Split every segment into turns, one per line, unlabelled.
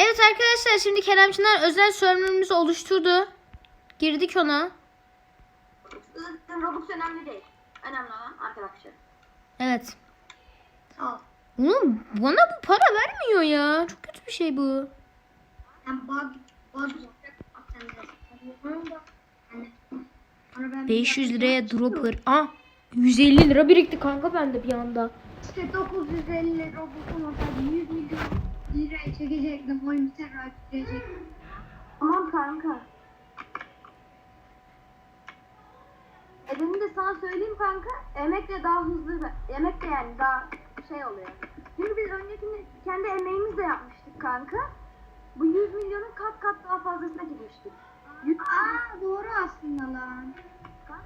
Evet arkadaşlar şimdi Kerem Çınar özel server'ımızı oluşturdu. Girdik ona.
Robux önemli değil. Önemli olan arkadaşlar.
Evet.
Al.
Oğlum bana bu para vermiyor ya. Çok kötü bir şey bu.
Ben bug, bug bak sen de. Onu da- hani, onu ben
500 liraya dropper. Aa 150 lira birikti kanka bende bir anda.
İşte 950 Robux'um olsaydı 100 milyon liraya çekecektim. Oyun biter rahatlayacaktim.
Aman kanka. Edem'i de sana söyleyeyim kanka. Emek de daha hızlı. Emek de yani daha şey oluyor. Çünkü biz öncekini kendi emeğimizle yapmıştık kanka. Bu 100 milyonun kat kat daha fazlasına girmiştik. 100
Aa doğru aslında lan.
kanka,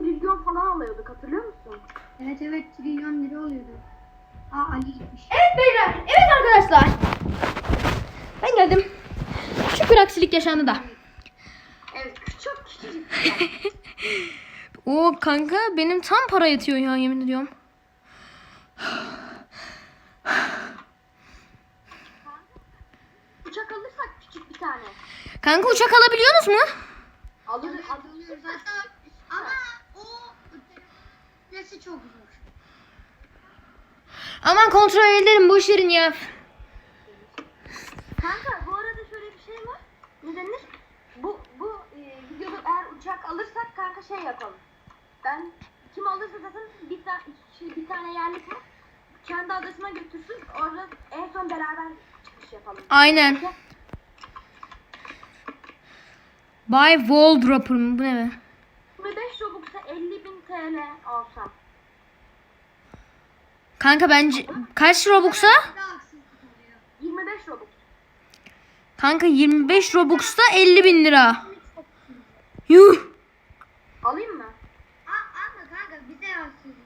100 milyon falan alıyorduk hatırlıyor musun?
Evet evet trilyon lira oluyordu. Aa Ali gitmiş.
Evet beyler. Evet arkadaşlar. Ben geldim. Küçük bir aksilik yaşandı da.
Evet çok küçücük.
O kanka benim tam para yetiyor ya yemin ediyorum.
Uçak alırsak küçük bir tane.
Kanka uçak alabiliyorsunuz mu?
Alırız.
Alıyoruz ama o süresi çok zor.
Aman kontrol ederim boş verin ya.
Kanka bu arada şöyle bir şey var. Ne denir? Bu bu e, videoda eğer uçak alırsak kanka şey yapalım. Ben kim alırsa zaten bir tane bir tane yerli var. Kendi adasına götürsün. Orada en son beraber çıkış yapalım.
Aynen. Buy wall dropper mı? Bu ne be?
25 Robux'a 50 bin TL alsam.
Kanka bence kaç Robux'a?
Daha haksızlık oluyor.
25 Robux.
Kanka 25 Robux'ta 50 bin lira. Yuh.
Alayım mı?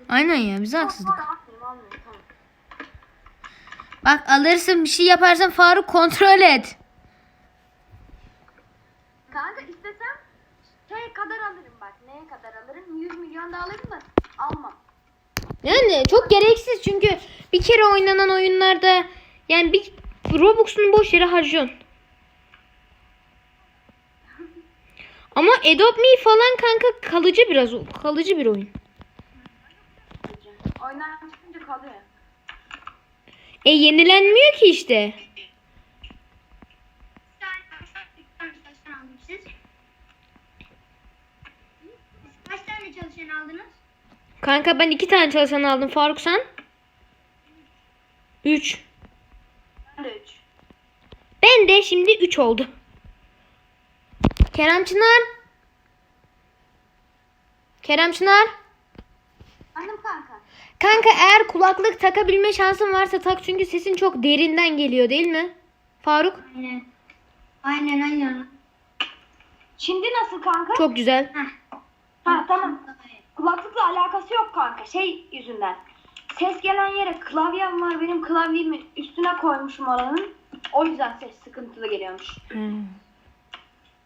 Aynen ya bize haksızlık. Bak alırsın bir şey yaparsan Faruk kontrol et.
Kanka istesem şey kadar alırım bak. Neye kadar alırım? 100 milyon da alırım da almam.
Yani çok gereksiz çünkü bir kere oynanan oyunlarda yani bir Robux'unu boş yere harcıyorsun. Ama Adopt Me falan kanka kalıcı biraz kalıcı bir oyun.
Çıkınca kalıyor.
E yenilenmiyor ki işte.
Kaç tane çalışan aldınız?
Kanka ben iki tane çalışan aldım. Faruk sen? Üç.
Ben de 3.
Ben de şimdi üç oldu. Kerem Çınar. Kerem Çınar.
Annem kanka.
Kanka eğer kulaklık takabilme şansın varsa tak çünkü sesin çok derinden geliyor değil mi? Faruk?
Aynen. Aynen aynen.
Şimdi nasıl kanka?
Çok güzel.
Heh.
Ha tamam. Kulaklıkla alakası yok kanka. Şey yüzünden. Ses gelen yere klavyem var. Benim klavyemi üstüne koymuşum oranın. O yüzden ses sıkıntılı geliyormuş.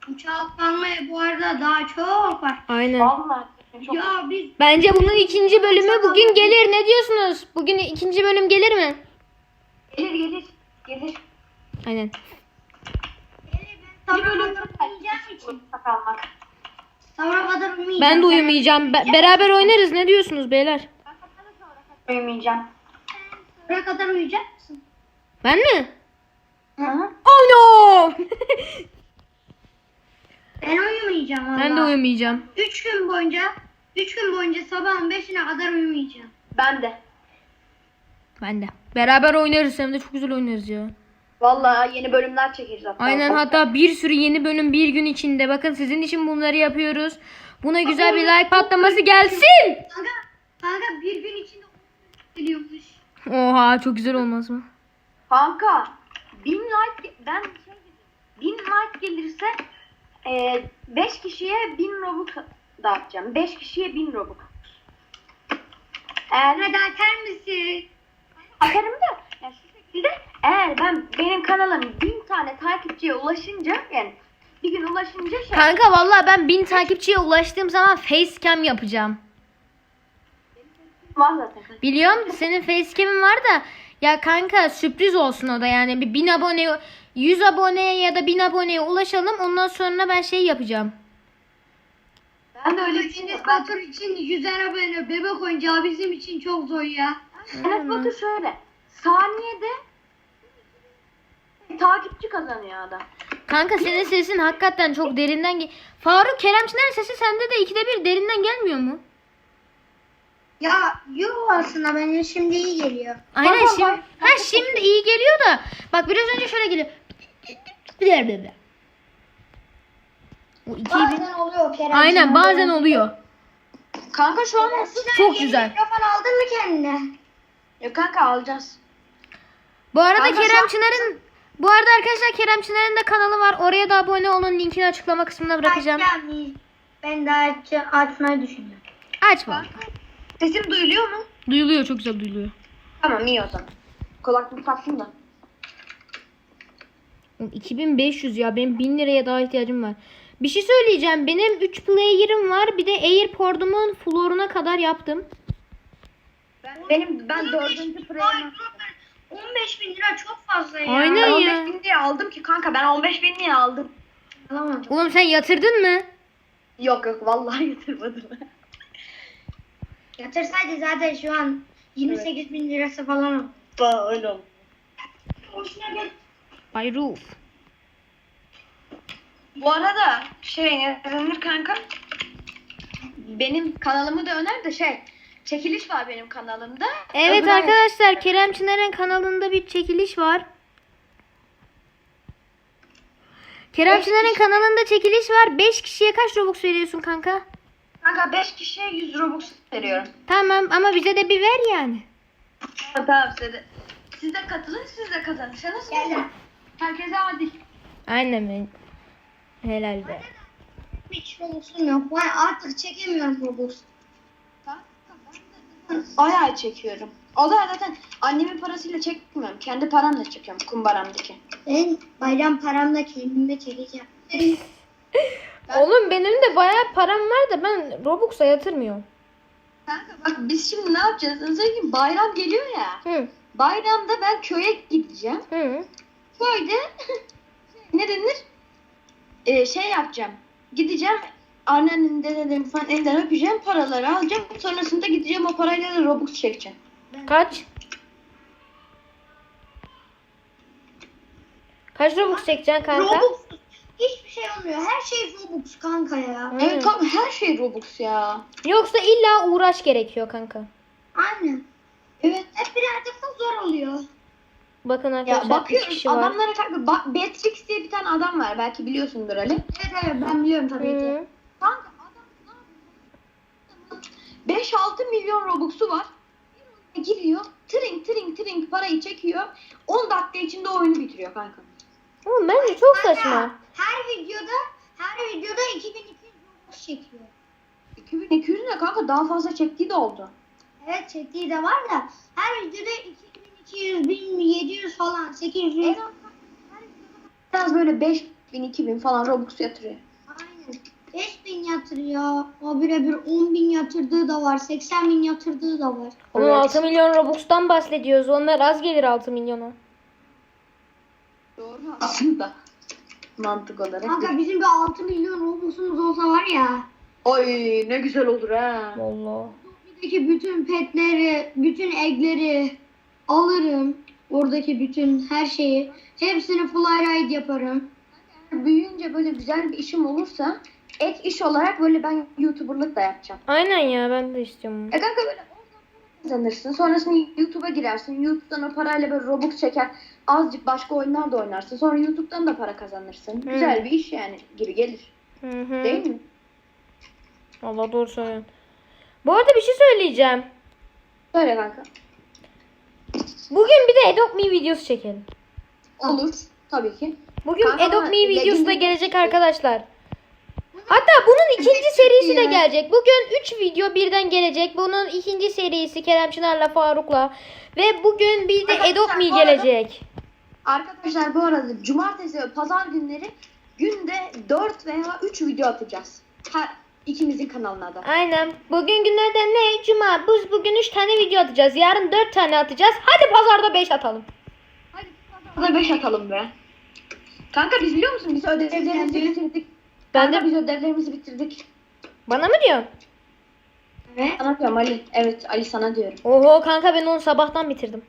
Uçağa kalmaya bu arada daha çok var.
Aynen.
Vallahi çok
Ya biz
Bence bunun ikinci bölümü bugün gelir. Ne diyorsunuz? Bugün ikinci bölüm gelir mi?
gelir gelir. Gelir.
Aynen.
sabra
bölüm
kadar uyuyacağım için. Kadar.
Ben de uyumayacağım. Be- beraber oynarız. Ne diyorsunuz beyler?
Uyumayacağım.
Sabra kadar uyuyacak mısın?
Ben mi?
Hı hı.
Oh no!
Ben uyumayacağım valla.
ben de uyumayacağım.
Üç gün boyunca, üç gün boyunca sabahın beşine kadar uyumayacağım.
Ben de.
Ben de. Beraber oynarız hem de çok güzel oynarız ya.
Vallahi yeni bölümler çekeriz hatta.
Aynen hatta bir sürü yeni bölüm bir gün içinde. Bakın sizin için bunları yapıyoruz. Buna güzel bir like patlaması gelsin.
Kanka, kanka bir gün içinde geliyormuş.
Oha çok güzel olmaz mı?
Kanka bin like ben şey bin like gelirse 5 kişiye bin robux dağıtacağım. 5 kişiye bin robux. Eğer
Hadi açar mısın?
atarım da şu şekilde eğer ben benim kanalım bin tane takipçiye ulaşınca yani bir gün ulaşınca şey
Kanka vallahi ben bin takipçiye ulaştığım zaman facecam yapacağım.
var zaten.
Biliyorum senin facecam'in var da Ya kanka sürpriz olsun o da yani bir 1000 abone 100 aboneye ya da 1000 aboneye ulaşalım ondan sonra ben şey yapacağım.
Ben de öyle
Enes. Batur için 100 abone bebek oyuncağı bizim için çok zor ya.
Enes Batur şöyle. Saniyede takipçi kazanıyor adam.
Kanka senin sesin hakikaten çok derinden ge- Faruk Kerem Çınar'ın sesi sende de ikide bir derinden gelmiyor mu?
Ya yok aslında bence şimdi iyi geliyor.
Aynen
Bak, bak,
şimdi.
bak.
Ha şimdi iyi geliyor da. Bak biraz önce şöyle geliyor. O 2000.
Bazen oluyor Kerem.
Aynen bazen oluyor.
Kanka şu an
Çok güzel.
Mikrofon aldın mı kendine?
Ya kanka alacağız.
Bu arada
Kanka
Kerem Çınar'ın bu arada arkadaşlar Kerem Çınar'ın da kanalı var. Oraya da abone olun. Linkini açıklama kısmına bırakacağım.
Ben daha aç açmayı düşünüyorum.
Açma.
Sesim duyuluyor mu?
Duyuluyor çok güzel duyuluyor.
Tamam iyi o zaman. Kulaklık taktım da.
Oğlum 2500 ya benim 1000 liraya daha ihtiyacım var. Bir şey söyleyeceğim. Benim 3 player'ım var. Bir de AirPod'umun floruna kadar yaptım.
Benim ben dördüncü preyim.
15 bin lira çok fazla ya.
Aynen.
Ben
ya.
15 bin diye aldım ki kanka ben 15 bin diye aldım.
Alamadım.
Oğlum sen yatırdın mı?
Yok yok vallahi yatırmadım.
Yatırsaydı zaten şu an 28 bin lirası falan oldu.
Oğlum.
Bay Ruf.
Bu arada şey ne denir kanka? Benim kanalımı da öner de şey çekiliş var benim kanalımda.
Evet
Öbür ay-
arkadaşlar Kerem Çınar'ın kanalında bir çekiliş var. Kerem Çınar'ın kanalında çekiliş var. 5 kişiye kaç Robux veriyorsun kanka?
Kanka 5 kişiye 100 Robux veriyorum.
Tamam ama bize de bir ver yani.
Tamam tamam size de. Siz de katılın siz de kazanırsanız.
Gel.
Herkese adil.
Aynen mi? Helal be.
Hiç Robux'um yok. Ben artık çekemiyorum Robux.
Ay ay çekiyorum. O da zaten annemin parasıyla çekmiyorum. Kendi paramla çekiyorum kumbaramdaki.
Ben bayram paramla kendime çekeceğim.
Oğlum benim de bayağı param var da ben Robux'a yatırmıyorum.
Kanka bak biz şimdi ne yapacağız? Özellikle bayram geliyor ya.
Hı.
Bayramda ben köye gideceğim.
Hı.
Köyde ne denir? Ee, şey yapacağım. Gideceğim anneannemin dedelerim falan elinden öpeceğim. Paraları alacağım. Sonrasında gideceğim o parayla da Robux çekeceğim.
Kaç? Kaç Robux çekeceksin kanka?
Robux hiçbir şey olmuyor. Her şey Robux kanka ya.
Evet kanka her şey Robux ya.
Yoksa illa uğraş gerekiyor kanka.
Aynen.
Evet.
Hep birazcık da zor oluyor.
Bakın
Ya
arkadaşlar 3
bakıyorum
kişi var.
adamlara kanka ba- Beatrix diye bir tane adam var. Belki biliyorsundur Ali.
Evet evet ben biliyorum tabii ki.
Hı.
Kanka adam ne yapıyor? 5-6 milyon Robux'u var. Giriyor. Trink trink trink parayı çekiyor. 10 dakika içinde oyunu bitiriyor kanka.
Oğlum bence çok saçma.
Her videoda her videoda 2200 Robux çekiyor.
2200 ne kanka daha fazla çektiği de oldu.
Evet çektiği de var da her videoda 2200, 1700 falan 800.
En az biraz böyle 5000 2000 falan Robux yatırıyor.
Aynen. 5000 yatırıyor. O birebir 10 bin yatırdığı da var. 80 bin yatırdığı da var.
Evet.
6 milyon Robux'tan bahsediyoruz. Onlar az gelir 6 milyona.
Doğru aslında. Mantık olarak.
Kanka bizim bir 6 milyon Robux'umuz olsa var ya.
Oy ne güzel olur ha.
Vallahi.
Oradaki bütün petleri, bütün egleri alırım. Oradaki bütün her şeyi. Hepsini fly ride yaparım.
Büyüyünce böyle güzel bir işim olursa ek iş olarak böyle ben YouTuber'lık da yapacağım.
Aynen ya ben de istiyorum.
E kanka böyle kazanırsın. Sonrasında YouTube'a girersin. YouTube'dan o parayla böyle Robux çeker. Azıcık başka oyunlar da oynarsın. Sonra YouTube'dan da para kazanırsın. Güzel bir iş yani gibi gelir.
Hı hı.
Değil mi?
Allah doğru söylüyorsun. Bu arada bir şey söyleyeceğim.
Söyle kanka.
Bugün bir de Adopt Me videosu çekelim.
Olur. Tabii ki.
Bugün
Kanka
Adopt Me videosu da gelecek arkadaşlar. Hatta bunun ikinci serisi de gelecek. Bugün 3 video birden gelecek. Bunun ikinci serisi Kerem Çınar'la Faruk'la. Ve bugün bir de
Arkadaşlar,
Adopt Me
bu arada-
gelecek.
Arkadaşlar bu arada cumartesi ve pazar günleri günde 4 veya 3 video atacağız. Her, İkimizin kanalına da.
Aynen. Bugün günlerden ne? Cuma. Biz bugün 3 tane video atacağız. Yarın 4 tane atacağız. Hadi pazarda 5 atalım.
Hadi 5 atalım be. Kanka biz biliyor musun biz ödevlerimizi bitirdik.
Ben de
biz ödevlerimizi bitirdik.
bana mı diyorsun?
Evet.
Sana diyorum Ali. Evet Ali sana diyorum.
Oho kanka ben onu sabahtan bitirdim.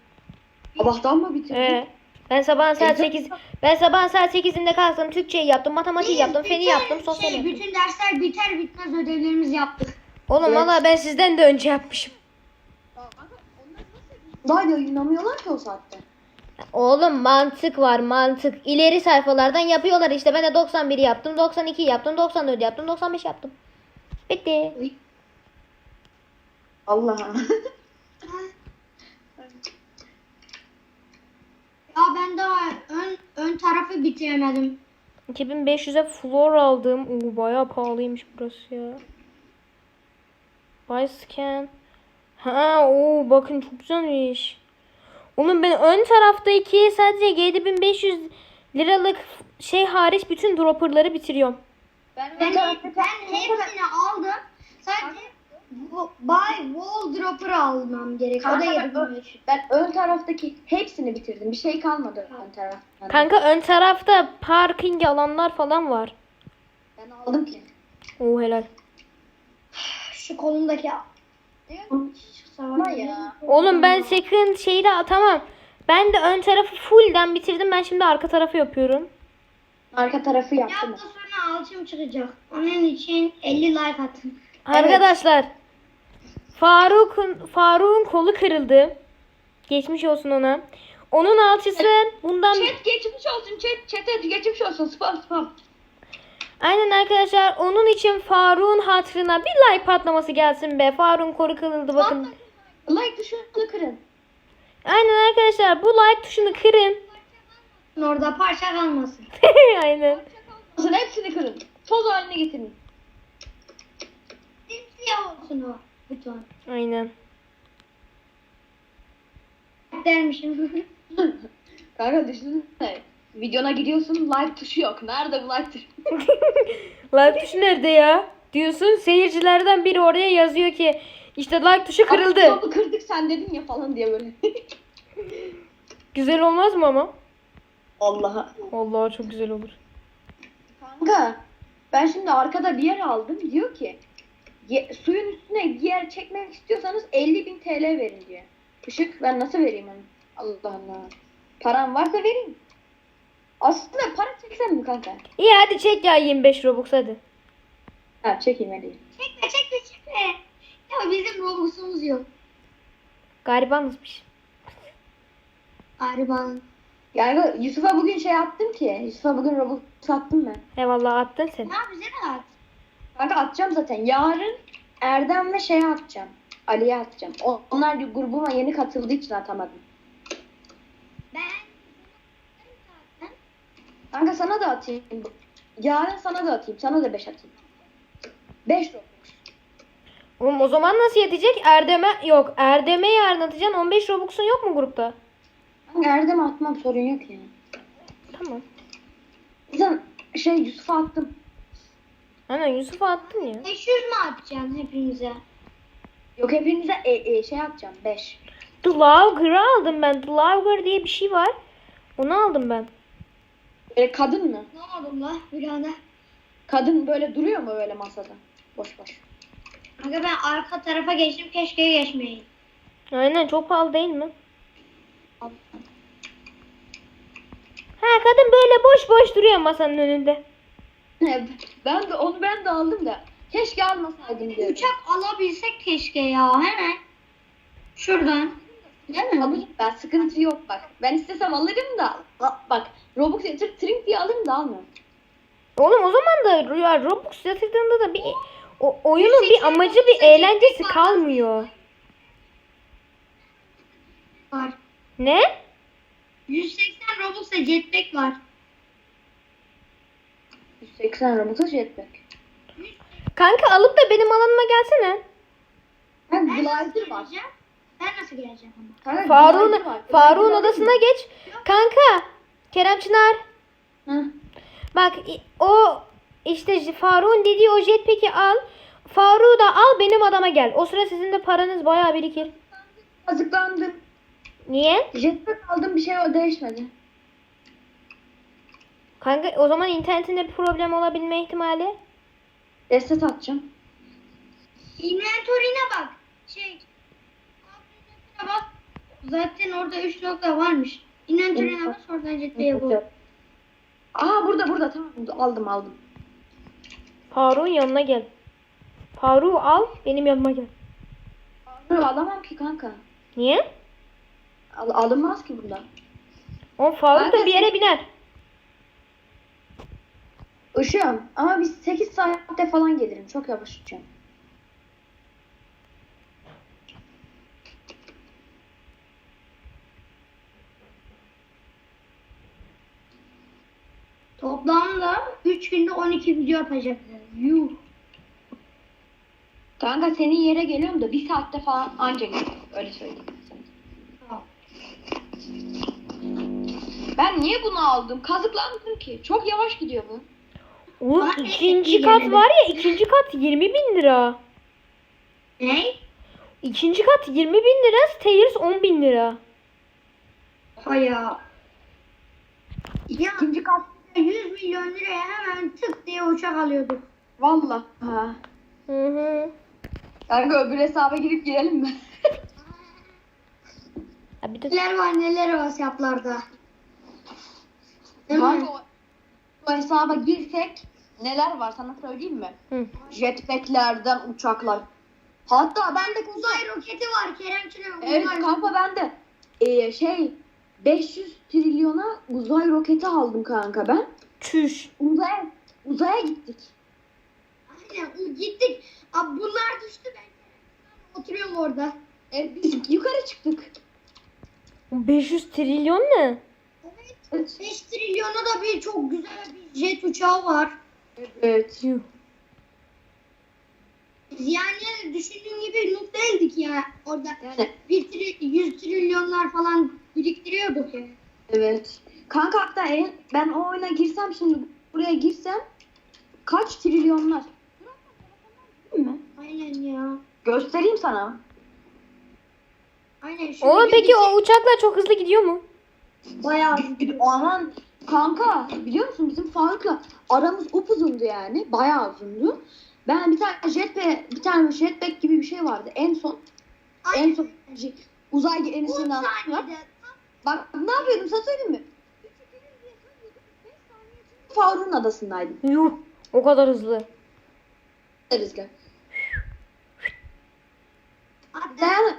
Sabahtan mı bitirdin?
Ee, ben sabahın saat
E,
8 ben sabahın saat 8'inde kalktım. Türkçeyi yaptım, matematiği yaptım, feni yaptım, sosyal
şey,
yaptım.
Bütün dersler biter bitmez ödevlerimizi yaptık.
Oğlum
Evet.
valla ben sizden de önce yapmışım.
Daha yayınlamıyorlar ki o saatte.
Oğlum mantık var mantık. İleri sayfalardan yapıyorlar işte. Ben de 91 yaptım, 92 yaptım, 94 yaptım, 95 yaptım. Bitti.
Allah'a.
Ya ben daha ön, ön tarafı bitiremedim.
2500'e floor aldım. Oo bayağı pahalıymış burası ya. Buy scan. Ha oo bakın çok güzelmiş. Oğlum ben ön taraftaki sadece 7500 liralık şey hariç bütün dropperları bitiriyorum.
Ben,
Ben, ben hepsini aldım. Sadece bu- Buy Wall Dropper almam gerek. O da
Kanka ben,
7500.
ben ön taraftaki hepsini bitirdim. Bir şey kalmadı ön tarafta.
Kanka ön tarafta parking alanlar falan var.
Ben aldım ki.
Oo helal.
Şu kolumdaki
Ya.
Oğlum ben second şeyi de tamam. Ben de ön tarafı fullden bitirdim. Ben şimdi arka tarafı yapıyorum.
Arka tarafı yaptım.
hafta sonra alçım çıkacak. Onun için 50 like atın.
Arkadaşlar Faruk'un Faruk'un kolu kırıldı. Geçmiş olsun ona. Onun alçısı bundan
Chat geçmiş olsun chat. Chat'e geçmiş olsun. Spam spam.
Aynen arkadaşlar onun için Faruk'un hatırına bir like patlaması gelsin be. Faruk'un kolu kırıldı bakın.
Like tuşunu kırın.
Aynen arkadaşlar bu like tuşunu kırın.
Orada parça kalmasın.
Aynen.
Olsun hepsini kırın. Toz haline getirin.
Siyah olsun o buton.
Aynen.
Dermişim.
Kanka düşünsene. Videona gidiyorsun like tuşu yok. Nerede bu like tuşu?
Like tuşu nerede ya? Diyorsun seyircilerden biri oraya yazıyor ki işte like tuşu kırıldı.
Topu kırdık sen dedin ya falan diye böyle.
Güzel olmaz mı ama?
Allah'a.
Vallahi çok güzel olur.
Kanka ben şimdi arkada bir yer aldım. Diyor ki ye- suyun üstüne bir yer çekmek istiyorsanız 50 bin TL verin diyor. Işık ben nasıl vereyim onu? Allah Allah. Param varsa vereyim. Aslında para çeksem mi kanka?
İyi hadi çek ya 25 Robux hadi.
Ha çekeyim hadi.
çekme çekme çekme. Ya bizim Robux'umuz yok.
Garibanızmış.
Galiba.
Yani Yusuf'a bugün şey attım ki. Yusuf'a bugün Robux attım ben.
Eyvallah attın sen.
Ne bize de at.
Kanka atacağım zaten. Yarın Erdem ve şeye atacağım. Ali'ye atacağım. O- Onlar grubuma yeni katıldığı için atamadım.
Ben
Kanka sana da atayım. Yarın sana da atayım. Sana da 5 atayım. 5 Robux.
Oğlum o zaman nasıl yetecek? Erdem'e yok. Erdem'e yarın atacaksın. 15 Robux'un yok mu grupta?
Kanka Erdem'e atmam sorun yok yani.
Tamam.
Zaten şey Yusuf'a attım.
Aynen Yusuf'a attın ya.
500 mü atacaksın hepimize?
Yok hepinize e, e, şey atacağım 5.
The Logger'ı aldım ben. The Logger diye bir şey var. Onu aldım ben.
E, kadın mı?
Ne oldu la birader?
Kadın böyle duruyor mu böyle masada? Boş boş.
Kanka ben arka tarafa geçtim keşke geçmeyeyim.
Aynen çok pahalı değil mi? Ha kadın böyle boş boş duruyor masanın önünde.
ben de onu ben de aldım da. Keşke almasaydım diyorum.
Uçak alabilsek keşke ya hemen. Şuradan.
Değil mi? Alırım ben sıkıntı yok bak. Ben istesem alırım da bak Robux yatırıp trink diye alırım da almıyorum.
Oğlum o zaman da ya Robux yatırdığında da bir o, oyunun bir amacı bir eğlencesi kalmıyor.
Var.
Ne?
180 Robux'a jetpack var.
180 Robux'a jetpack.
Kanka alıp da benim alanıma gelsene.
Ben glider var.
Ben nasıl geleceğim ama?
Kanka,
Faruk'un. Faruk'un odasına geç. Kanka Kerem Çınar
Hı.
bak o işte Faruk'un dediği o jetpack'i al. Faruk'u da al benim adama gel. O sıra sizin de paranız bayağı birikir.
Kazıklandım.
Niye?
Jetpack aldım bir şey o değişmedi.
Kanka o zaman internetinde bir problem olabilme ihtimali.
Reset atacağım.
Inventory'ne bak. Şey. Bak. Zaten orada 3 nokta varmış. Inventory'ne bak oradan jetpack'e bul.
Aha burada burada tamam aldım aldım.
Faruk'un yanına gel. Faruk'u al benim yanıma gel.
Dur alamam ki kanka.
Niye?
Al, alınmaz ki bunda.
O Faruk da
Kanka
bir yere biner.
Üşüyorum ama biz 8 saatte falan gelirim. Çok yavaş uçacağım.
3 günde 12 video yapacaklar. Yuh.
Kanka senin yere geliyorum da bir saatte falan anca gelirim. Öyle söyleyeyim. sana. Ben niye bunu aldım? Kazıklandım ki. Çok yavaş gidiyor bu.
Oğlum ikinci kat var ya ikinci kat 20 bin lira.
Ne?
İkinci kat 20 bin lira, stairs 10 bin lira.
Haya. Ya
İkinci kat.
100 milyon liraya hemen tık diye uçak alıyorduk.
Vallahi.
Hı hı.
Kanka öbür hesaba girip girelim mi?
Ya bir de
Neler var neler var hesaplarda. Değil mi?
Kanka o, o hesaba girsek neler var sana söyleyeyim mi?
Hı.
Jetpacklerden uçaklar. Hatta ben de
Uzay roketi var Kerem Çınar.
Evet
uzay
kanka ben de e, şey 500 trilyona uzay roketi aldım kanka ben.
çüş.
Uzaya uzaya gittik.
Aynen gittik. Abi bunlar düştü ben oturuyorum orada.
E, biz yukarı çıktık.
500 trilyon ne?
Evet. 5 trilyona da bir çok güzel bir jet uçağı var.
Evet.
Yuh.
Yani düşündüğün gibi noob değildik ya orada.
Yani
Bir tri, 100 trilyonlar falan biriktiriyorduk ya.
evet. Kanka hatta en, ben o oyuna girsem şimdi buraya girsem kaç trilyonlar? Değil mi?
Aynen ya.
Göstereyim sana.
Aynen. Şu
Oğlum peki o
bitecek.
uçaklar çok hızlı gidiyor mu?
Bayağı
Aman kanka biliyor musun bizim Faruk'la aramız upuzundu yani. Bayağı uzundu. Ben bir tane jetpack, bir tane jetpack gibi bir şey vardı. En son en
Aynen.
son uzay
10
gemisini attılar.
saniyede.
Bak ne yapıyordum sana söyleyeyim mi? Faruk'un adasındaydım.
Yuh. O kadar hızlı.
Rüzgar. Dayan.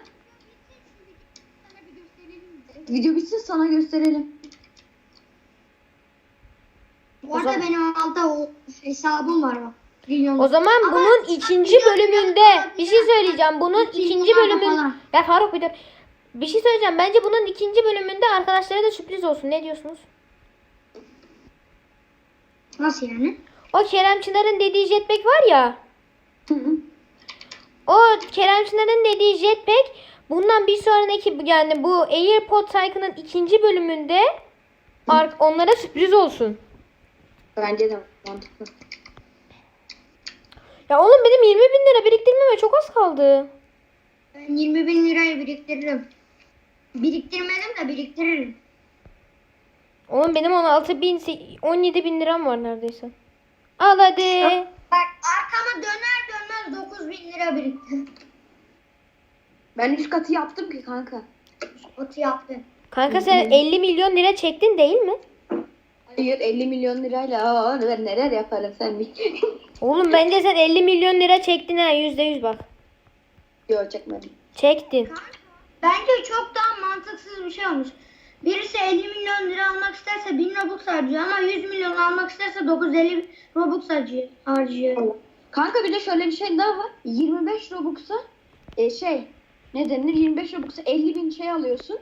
sana bir gösterelim mi?
Video bitsin sana gösterelim.
Bu arada benim altta o hesabım var bak.
O zaman
Ama
bunun ikinci bölümünde bir şey söyleyeceğim. Bunun
İki
ikinci bölümün ya Faruk bir dur. Bir şey söyleyeceğim. Bence bunun ikinci bölümünde arkadaşlara da sürpriz olsun. Ne diyorsunuz?
Nasıl yani?
O Kerem Çınar'ın dediği jetpack var ya.
Hı hı.
O Kerem Çınar'ın dediği jetpack bundan bir sonraki yani bu AirPod Tycoon'ın ikinci bölümünde ar- onlara sürpriz olsun.
Bence de mantıklı.
Ya oğlum benim 20 bin lira biriktirmeme çok az kaldı.
Ben 20 bin lirayı biriktiririm. Biriktirmedim de biriktiririm.
Oğlum benim 16 bin, 17 bin liram var neredeyse. Al hadi.
Bak arkama döner dönmez 9 bin lira birikti.
Ben üst katı yaptım ki kanka.
Otu yaptı.
Kanka sen 50 milyon lira çektin değil mi?
Hayır 50 milyon lirayla aa, ben neler yaparım sen bir.
Oğlum bence sen 50 milyon lira çektin ha %100 bak.
Yok çekmedim.
Çektin.
Bence çok daha mantıksız bir şey olmuş. Birisi 50 milyon lira almak isterse 1000 Robux harcıyor ama 100 milyon almak isterse 950 Robux harcıyor. harcıyor.
Kanka bir de şöyle bir şey daha var. 25 Robux'a e, şey ne denir 25 Robux'a 50 bin şey alıyorsun.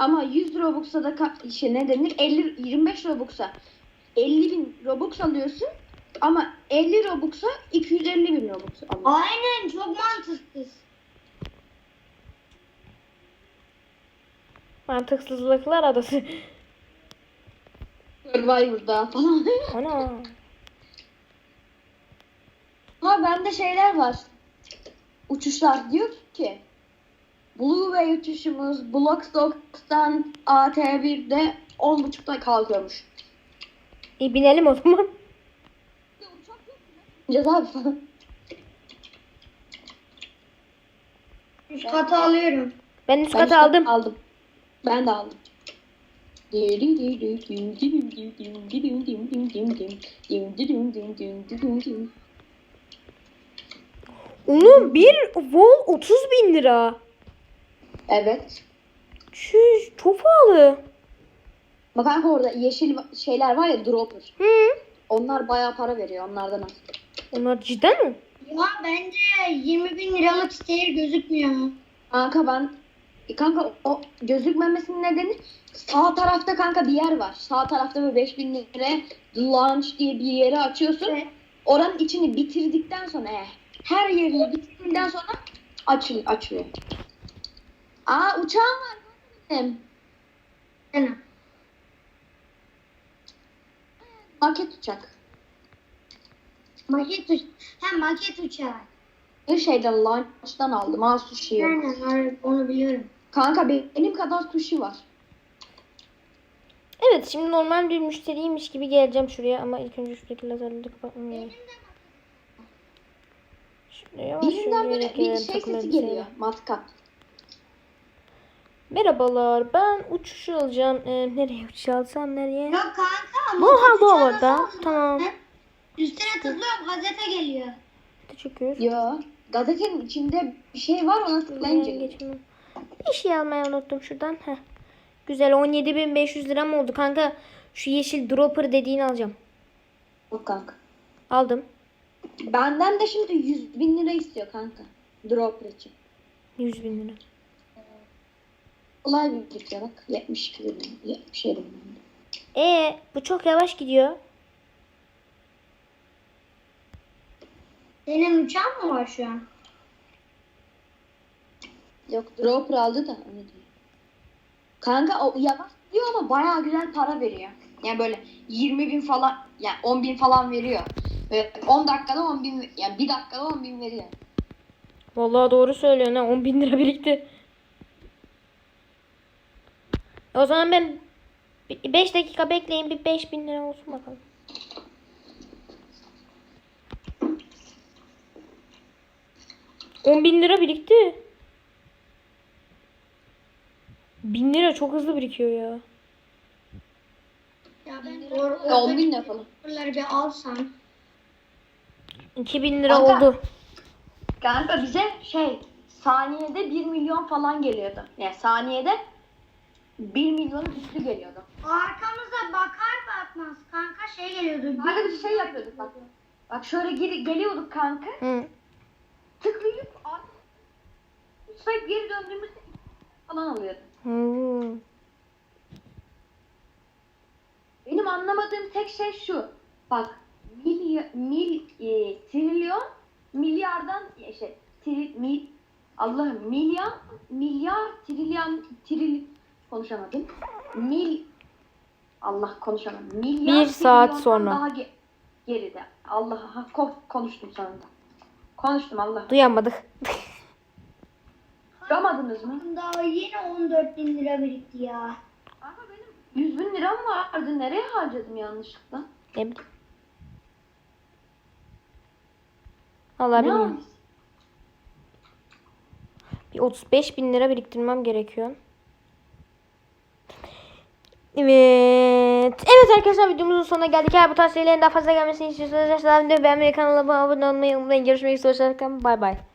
Ama 100 Robux'a da ka- şey ne denir 50 25 Robux'a 50 bin Robux alıyorsun. Ama 50 Robux'a 250 bin Robux alıyorsun.
Aynen çok mantıksız.
Mantıksızlıklar adası.
Survivor'da falan.
Ana.
bende şeyler var. Uçuşlar diyor ki Blue Way uçuşumuz Blockstock'tan AT1'de 10.30'da kalkıyormuş.
İyi binelim o zaman.
Abi falan.
Üst katı alıyorum.
Ben üst
Ben
katı aldım.
Aldım. Ben de aldım.
Onun bir wall 30 bin lira.
Evet.
Çüş çok pahalı.
Bak kanka orada yeşil şeyler var ya dropper.
Hı.
Onlar bayağı para veriyor onlardan al.
Onlar cidden mi?
Ya bence 20 bin liralık stair gözükmüyor.
Kanka ben e kanka o gözükmemesinin nedeni sağ tarafta kanka bir yer var. Sağ tarafta böyle 5000 liraya The Launch diye bir yeri açıyorsun.
Evet.
Oranın içini bitirdikten sonra eh, her yerini bitirdikten sonra açıl açılıyor. Aa uçağım var benim.
Yani.
Maket uçak.
Maket uç ha maket uçağı.
Bir şeyden launch'tan aldım. Ha sushi yok.
Aynen var, onu biliyorum.
Kanka benim kadar sushi var.
Evet şimdi normal bir müşteriymiş gibi geleceğim şuraya ama ilk önce şuradaki lazerleri kapatmam. Şuraya
Birinden böyle bir şey sesi geliyor. Matkap.
Merhabalar ben uçuş alacağım. Ee, nereye uçuş alsam nereye?
Yok kanka
Bu ha bu
olsun?
Tamam.
Üstüne tıklıyorum gazete geliyor.
Teşekkür.
Yo. Gazetenin içinde bir şey var ona tıklayınca.
Bir şey almayı unuttum şuradan. Heh. Güzel 17.500 lira mı oldu kanka? Şu yeşil dropper dediğini alacağım.
Yok kanka.
Aldım.
Benden de şimdi 100 bin lira istiyor kanka. Dropper için.
100 bin lira.
Kolay bir trik yarak. 72 bin lira. 77 bin lira.
E bu çok yavaş gidiyor.
Senin uçağın mı var şu an?
Yok dropper aldı da onu diyor. Kanka o yavaş diyor ama bayağı güzel para veriyor. Yani böyle 20 bin falan yani 10 bin falan veriyor. Böyle 10 dakikada 10 bin yani bir dakikada 10 bin veriyor.
Vallahi doğru söylüyorsun ha 10 bin lira birikti. O zaman ben 5 dakika bekleyin bir 5 bin lira olsun bakalım. On bin lira birikti. Bin lira çok hızlı birikiyor ya.
Ya ben or,
Ya 10 bin lira falan.
oraları bir alsam.
2000 lira
Kanka.
oldu.
Kanka bize şey saniyede 1 milyon falan geliyordu. Yani saniyede 1 milyonun üstü geliyordu.
Arkamıza bakar bakmaz kanka şey geliyordu.
Kanka bir şey yapıyorduk bak. Bak şöyle geri, geliyorduk kanka.
Hı.
Tıklayıp sayıp geri döndüğümüzde falan alıyordu.
Hı.
Benim anlamadığım tek şey şu. Bak milya, mil, e, trilyon milyardan e, şey tri, mil, Allah'ım milyar milyar trilyon tril konuşamadım. Mil Allah konuşamadım. Milyar
Bir saat sonra.
Daha ge- geride. Allah ha, ko- konuştum sonunda. Konuştum Allah.
Duyamadık.
Duramadınız mı?
Daha yine 14 bin lira birikti ya.
Ama benim 100 bin liram vardı. Nereye harcadım yanlışlıkla?
Ne bileyim. Vallahi
Ne
bilmiyorum. Bir 35 bin lira biriktirmem gerekiyor. Evet. Evet arkadaşlar videomuzun sonuna geldik. Eğer bu tarz şeylerin daha fazla gelmesini istiyorsanız aşağıdan videoyu beğenmeyi kanala abone olmayı unutmayın. Görüşmek üzere. Bay bay.